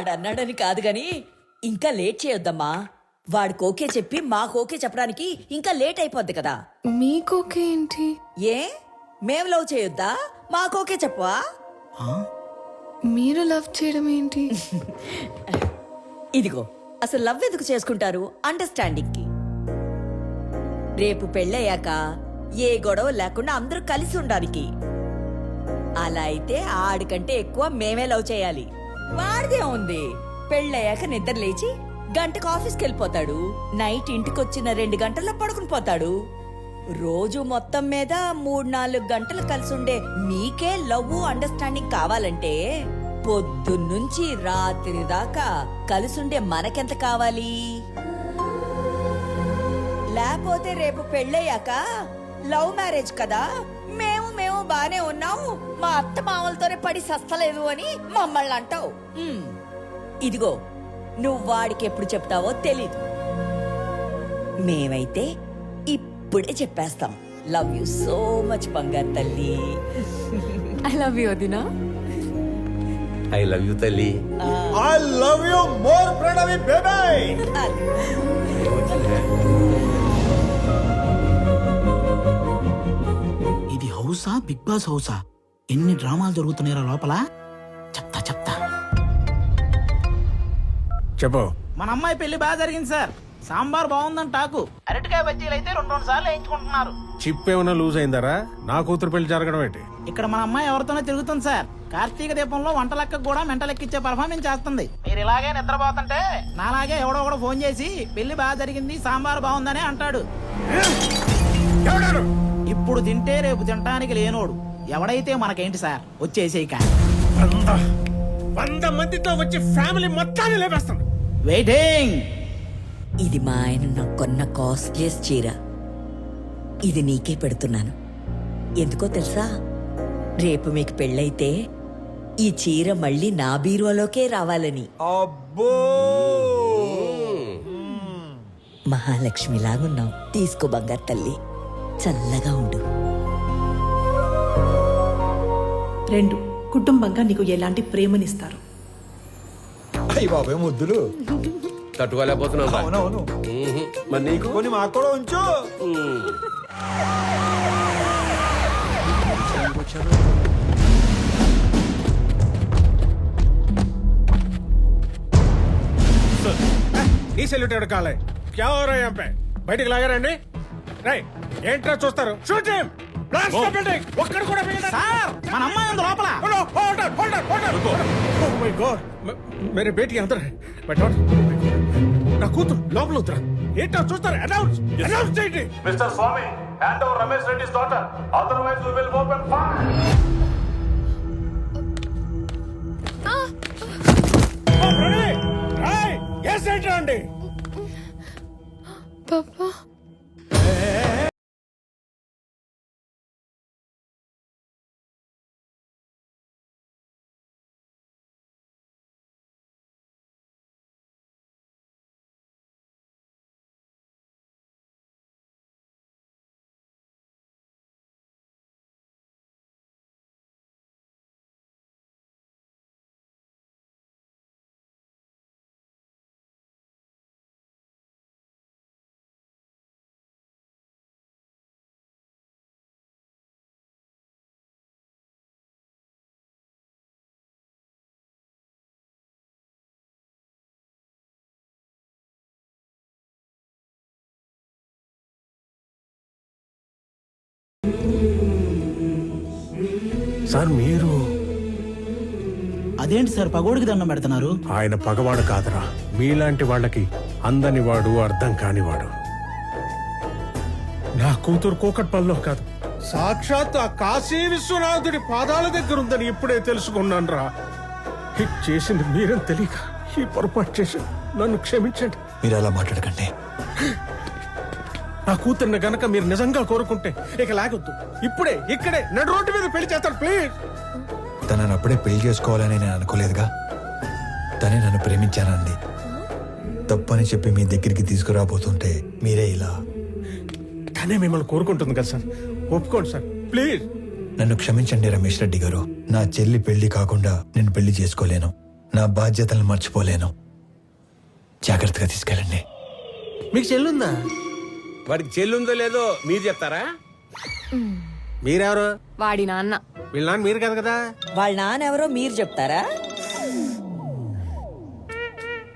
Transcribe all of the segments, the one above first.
వాడన్నాడని కాదు గాని ఇంకా లేట్ చేయొద్దమ్మా. వాడికి ఓకే చెప్పి మాకు ఓకే చెప్పడానికి ఇంకా లేట్ అయిపోద్ది కదా. మీకోకే ఏంటి? ఏ? మేం లవ్ చేయొద్దా? మాకు ఓకే చెప్పవా? మీరు లవ్ చేయడం ఏంటి? ఇదిగో అసలు లవ్ ఎందుకు చేసుకుంటారు? అండర్స్టాండింగ్కి రేపు పెళ్ళయ్యాక ఏ గొడవ లేకుండా అందరూ కలిసి ఉండడానికి. అలా అయితే ఆడికంటే ఎక్కువ మేమే లవ్ చేయాలి. వాడిదే ఉంది. పెళ్ళయ్యాక నిద్ర లేచి గంటకు ఆఫీస్కి వెళ్ళిపోతాడు. నైట్ ఇంటికొచ్చిన రెండు గంటల్లో పడుకుని పోతాడు. రోజు మొత్తం మీద మూడు నాలుగు గంటలు కలిసి ఉండే మీకే లవ్ అండర్స్టాండింగ్ కావాలంటే పొద్దున్నుంచి రాత్రి దాకా కలిసుండే మనకెంత కావాలి? లేకపోతే రేపు పెళ్ళయ్యాక లవ్ మ్యారేజ్ కదా? బానే ఉన్నాము మా అత్త మామలతోనే పడి సస్తలేదు అని మమ్మల్ని అంటావు. ఇదిగో నువ్వు వాడికి ఎప్పుడు చెప్తావో తెలీదు. మేమైతే ఇప్పుడే చెప్పేస్తాం. లవ్ యు సో మచ్ బంగారు తల్లి. ఐ లవ్ యూ వదినా. ఐ లవ్ యూ తల్లి. I love you more Pranavi baby. Bigg Boss హౌసా? ఎన్ని డ్రామాలు జరుగుతున్నాయో లోపల? చెప్తా చెప్తా. చెప్పు. మన అమ్మాయి పెళ్ళి బాగా జరిగింది సార్. సాంబార్ బాగుందని టాకు. అరటికాయ బజ్జీలు అయితే రెండు రెండు సార్లు వేయించుకుంటున్నారు. చిప్ ఏమైనా లూజ్ అయిందరా? నా కూతురు పెళ్ళి జరగడం ఏంటి? ఇక్కడ మన అమ్మాయి ఎవరితోనో తిరుగుతుంది సార్. కార్తీక దీపంలో వంట లెక్క కూడా మెంట లెక్కిచ్చే పర్ఫార్మెన్స్ చేస్తుంది. మీరు ఇలాగే నిద్రపోతుంటే నాలాగే ఎవడో ఒకడు ఫోన్ చేసి పెళ్ళి బాగా జరిగింది సాంబార్ బాగుందని అంటాడు? ఇప్పుడు తింటే రేపు తినటానికి లేనోడు. ఎవడైతే మనకేంటి సార్? వచ్చేసేయక వంద వంద మందితో వచ్చి ఫ్యామిలీ మొత్తాన్ని లేపేస్తాను వెయిటింగ్! ఇది మా ఆయన నాకు కొన్న కాస్ట్లీయెస్ట్ చీర. ఇది నీకే పెడుతున్నాను. ఎందుకో తెలుసా? రేపు మీకు పెళ్ళైతే ఈ చీర మళ్ళీ నా బీరువాలోకే రావాలని. అబ్బో! మహాలక్ష్మిలాగున్నావు. తీసుకో బంగారు తల్లి. చల్లగా ఉండు. రెండు కుటుంబంగా నీకు ఎలాంటి ప్రేమనిస్తారు? అయ్యి బాబాయ్ నీకు? మాకు నీ సెల్యూట్ ఎక్కడ కాలే క్యా हो బయటికి లాగారండి రై ఏంట్రా చూస్తారు? షూట్ బ్లాస్ట్ బిల్డింగ్ ఒక్కడ కూడా సార్ మన అమ్మాయి ఉంది లోపల. Hello hold on my god మేరే నా కూతురు లోపల ఏంట్రా చూస్తారు? అనౌన్స్ అనౌన్స్ చేయండి. Mister Swami hand over Ramesh Reddy's daughter otherwise we will open fire yes ఏంట్రా అండి? పాపా. సార్ మీరు? అదేంటి సార్ పగోడికి దండం పెడుతున్నారు? ఆయన పగవాడు కాదురా. మీలాంటి వాళ్ళకి అందని వాడు అర్థం కానివాడు నా కూతురు కూకట్పల్లిలో కాదు. సాక్షాత్ ఆ కాశీ విశ్వనాథుడి పాదాల దగ్గర ఉందని ఇప్పుడే తెలుసుకున్నాను రా హిట్ చేసింది మీరని తెలియక ఈ పొరపాటు చేసి నన్ను క్షమించండి. మీరు అలా మాట్లాడకండి. నా కూతుర్ని గనక మీరు నిజంగా కోరుకుంటే ఇక లాగొద్దు. ఇప్పుడే ఇక్కడే నడు రోడ్డు మీద పెళ్ళి చేస్తాను ప్లీజ్. తనని అప్పుడే పెళ్ళి చేసుకోవాలని నేను అనుకోలేదుగా. తనే నన్ను ప్రేమించానంది. తప్పని చెప్పి మీ దగ్గరికి తీసుకురాబోతుంటే మీరే ఇలా. తనే మిమ్మల్ని కోరుకుంటుంది కదా సార్. ఒప్పుకోండి సార్ ప్లీజ్. నన్ను క్షమించండి రమేష్ రెడ్డి గారు. నా చెల్లి పెళ్ళి కాకుండా నేను పెళ్ళి చేసుకోలేను. నా బాధ్యతలను మర్చిపోలేను. జాగ్రత్తగా తీసుకెళ్ళండి. మీకు చెల్లుందా? వాడికి చెల్లుందో లేదో మీరు చెప్తారా? మీరెవరు? వాడి నాన్న. వీళ్ళ నాన్న మీరు కదా కదా? వాళ్ళ నాన్నెవరో మీరు చెప్తారా?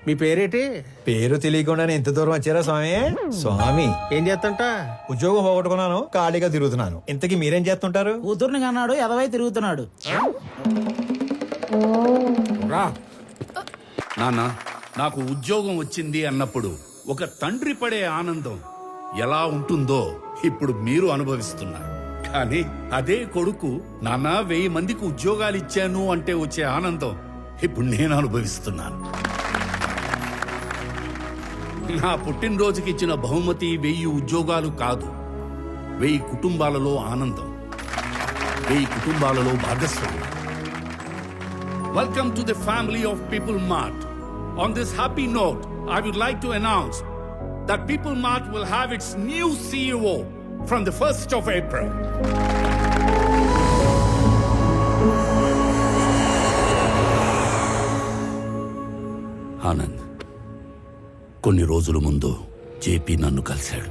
మీ పేరేటి? పేరు తెలియకుండానే ఇంత దూరం వచ్చారా స్వామి? స్వామి. ఏం చేస్తంట? ఉద్యోగం పోగొట్టుకున్నాను ఖాళీగా తిరుగుతున్నాను. ఇంతకీ మీరేం చేస్తుంటారు? కూతుర్ని కన్నాడు ఎదవై తిరుగుతున్నాడు. రా. నాన్న నాకు ఉద్యోగం వచ్చింది అన్నప్పుడు ఒక తండ్రి పడే ఆనందం. ఎలా ఉంటుందో ఇప్పుడు మీరు అనుభవిస్తున్నారు. కానీ అదే కొడుకు నాన్న వెయ్యి మందికి ఉద్యోగాలు ఇచ్చాను అంటే వచ్చే ఆనందం ఇప్పుడు నేను అనుభవిస్తున్నాను. నా పుట్టినరోజుకి ఇచ్చిన బహుమతి వెయ్యి ఉద్యోగాలు కాదు. వెయ్యి కుటుంబాలలో ఆనందం. వెయ్యి కుటుంబాలలో భాగస్వామ్యం. Welcome to the family of People Mart on this happy note I would like to announce that People Mart will have its new CEO from the 1st of April. Anand కొన్ని రోజుల ముందు జేపీ నన్ను కలిశాడు.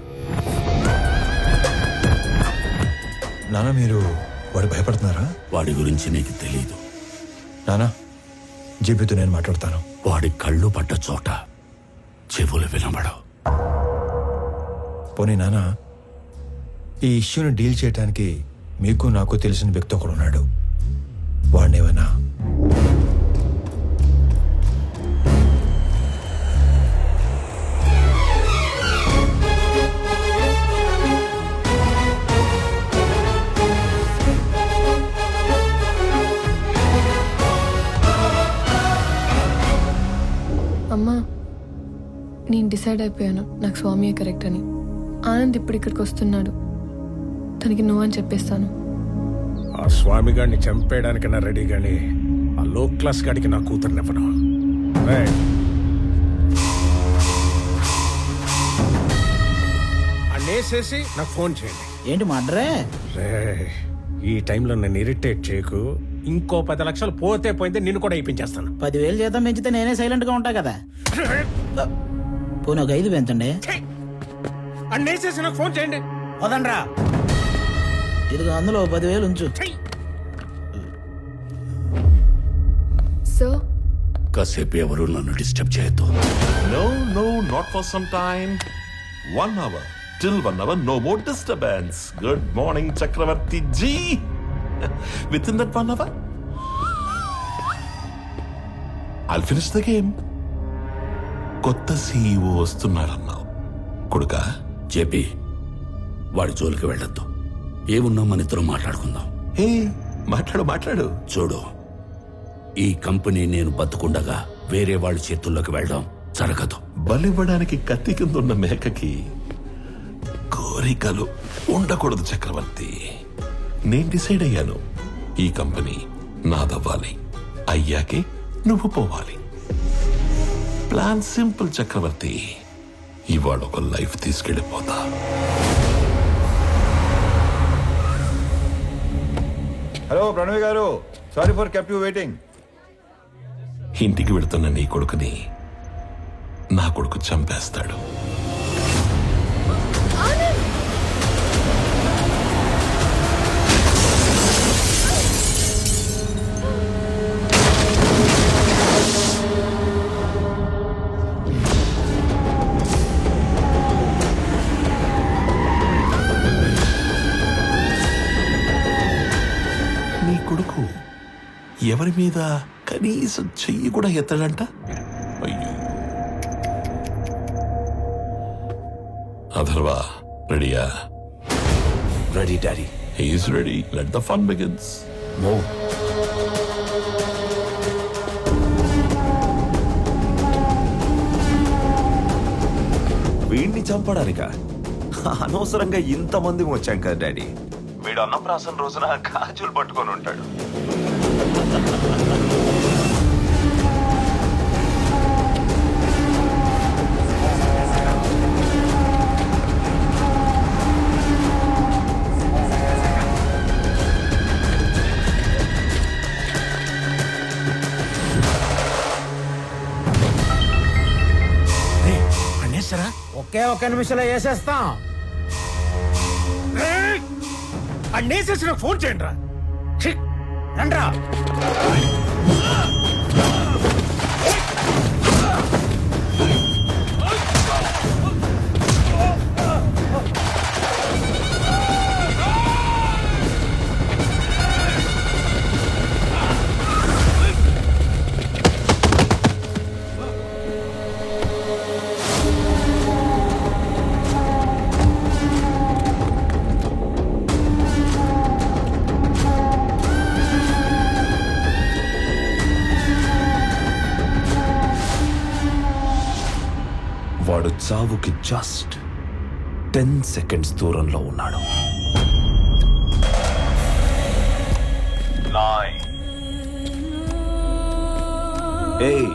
నాన్న మీరు వాడు భయపడుతున్నారా? వాడి గురించి నీకు తెలీదు. నానా జీబీతో నేను మాట్లాడతాను. వాడి కళ్ళు పడ్డ చోట చెవులు వినబడవు. పోనీ నాన్న ఈ ఇష్యూని డీల్ చేయడానికి మీకు నాకు తెలిసిన వ్యక్తి ఒకడు ఉన్నాడు. నేను డిసైడ్ అయిపోయాను నాకు స్వామియే కరెక్ట్ అని. ఆనంద్ ఇప్పుడు ఇక్కడికి వస్తున్నాడు. తనకి నువ్వు అని చెప్పేస్తాను. ఆ స్వామి గారిని చంపేయడానికైనా రెడీ గాని ఆ లో క్లాస్ గాడికి నా కూతురునివ్వను రేయ్. అన్నేసేసి నాకు ఫోన్ చేయండి. ఏంటి మడ్రే రే ఈ టైంలో నన్ను ఇరిటేట్ చేయకు. ఇంకో పది లక్షలు పోతే పోయింది నిన్ను కూడా ఇప్పించేస్తాను. పదివేలు జీతం పెంచితే నేనే సైలెంట్గా ఉంటా కదా. పోనీ ఒక ఐదు పెంచండి అన్నేసేసి నాకు ఫోన్ చేయండి. వదండ్రా. అందులో పదివేలు ఉంచు. సో? కాసేపు ఎవరు నన్ను డిస్టర్బ్ చేయొద్దు. No no not for some time one hour till one hour no more disturbance good morning Chakravarthy ji with in that one hour I'll finish the game కొత్త సీఈఓ వస్తున్నాడన్నావు కొడుకా? జేపీ వాడి జోలికి వెళ్ళొద్దు. ఏమున్నా మన ఇద్దరం మాట్లాడుకుందాం. ఏ మాట్లాడు మాట్లాడు. చూడు ఈ కంపెనీ నేను బతుకుండగా వేరే వాళ్ళ చేతుల్లోకి వెళ్ళడం జరగదు. బలివ్వడానికి కత్తి కింద ఉన్న మేకకి కోరికలు ఉండకూడదు చక్రవర్తి. నేను డిసైడ్ అయ్యాను. ఈ కంపెనీ నాదవ్వాలి. అయ్యాకే నువ్వు పోవాలి. Plan simple Chakravarthy. ఇవాళ ఒక లైఫ్ తీసుకెళ్ళిపోతా. హలో ప్రణవి గారు. Sorry for kept you waiting ఇంటికి వెళుతున్న నీ కొడుకుని నా కొడుకు చంపేస్తాడు. ఎవరి మీద కనీసం చెయ్యి కూడా ఎత్తడంట? అయ్యో. అథర్వా రెడీయా? Ready daddy he's ready let the fun begins మో వీడిని చంపడానిక? అనవసరంగా ఇంతమంది వచ్చాం కదా డాడీ వీడు అన్నప్రాసన రోజున గాజులు పట్టుకొని ఉంటాడు. ఒకే ఒక్క నిమిషంలో వేసేస్తాం. అన్నేసేసిన ఫోన్ చేయండి రా రండ్రా. చావుకి జస్ట్ టెన్ సెకండ్స్ దూరంలో ఉన్నాడు. ఏయ్